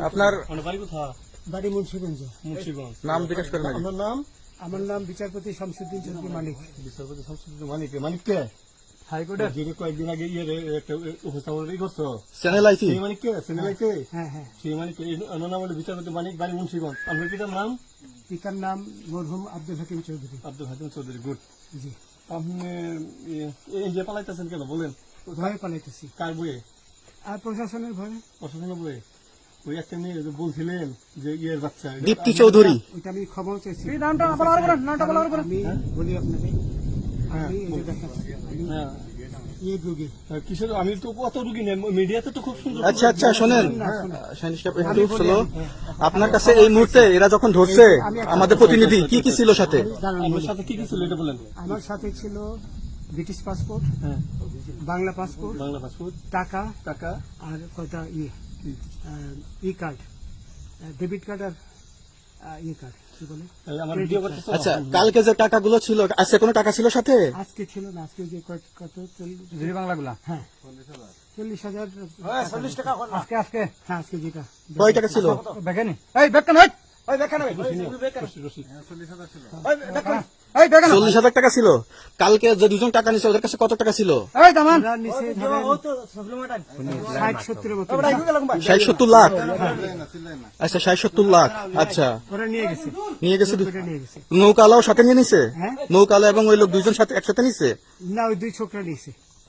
আপনার বাড়ি মুন্সিগঞ্জ নাম জিজ্ঞেস করেন। আপনার নাম আমার নাম বিচারপতি শামসুদ্দিন চৌধুরী মালিক বিচারপতি শামসুদ্দিন মানিক মানিক কে হাইকোর্টের কয়েকদিন আগে ইয়ে রে- একটা উপস্থাপন করছ চ্যানেল আইসি সেই মানিক কে হ্যাঁ হ্যাঁ সেই মানিক কে? নাম হলো বিচারপতি মানিক বাড়ি মুন্সিগঞ্জ আপনার পিতার নাম পিতার নাম মরহুম আব্দুল হাকিম চৌধুরী আব্দুল হাকিম চৌধুরী গুড জি আপনি এই যে পালাইতেছেন কেন বলেন ভয়ে পালাইতেছি কার বইয়ে আর প্রশাসনের ভয়ে প্রশাসনের বইয়ে ওই একটা মেয়ে বলছিলেন যে ইয়ের বাচ্চা দীপ্তি চৌধুরী। ওইটা আমি খবর চাইছি। নামটা বলার পরে নামটা বলার পরে। আমি বলি আপনাকে আমি এই যে দেখাচ্ছি আমি হ্যাঁ। ইয়ে হ্যাঁ, তো কত রুগী নেই মিডিয়াতে তো খুব সুন্দর আচ্ছা আচ্ছা শোনেন। আপনার কাছে এই মুহূর্তে এরা যখন ধরছে আমাদের প্রতিনিধি কি কি ছিল সাথে? বলি। সাথে কি কি ছিল এটা বলেন। আমার সাথে ছিল ব্রিটিশ পাসপোর্ট হ্যাঁ। বাংলা পাসপোর্ট বাংলা পাসপোর্ট টাকা টাকা। আর কয়টা ইয়ে ই কার্ড ডেবিট কার্ড আর ই কার্ড কি বলে? এই আমার ভিডিও করতেছো? আচ্ছা কালকে যে টাকাগুলো ছিল আজকে কোনো টাকা ছিল সাথে? আজকে ছিল না আজকে যে কত- কত চল্লিশ? বাংলাগুলা? হ্যাঁ। চল্লিশ হাজার চল্লিশ টাকা আজকে আজকে হ্যাঁ আজকে যেটা কয় টাকা ছিল? এই চল্লিশ হাজার টাকা ছিল। কালকে যে দুজন টাকা নিছে ওদের কাছে কত টাকা ছিল? ষাট সত্তর লাখ? আচ্ছা ষাট সত্তর লাখ। আচ্ছা। ওরা নিয়ে গেছে। নিয়ে গেছে দু- ওটা নিয়ে গেছে। নৌকালাও সাথে নিয়ে নিছে? হ্যাঁ। নৌকালা এবং ওই লোক দুজন সাথে একসাথে নিছে? না ওই দুই ছোকরা নিয়েছে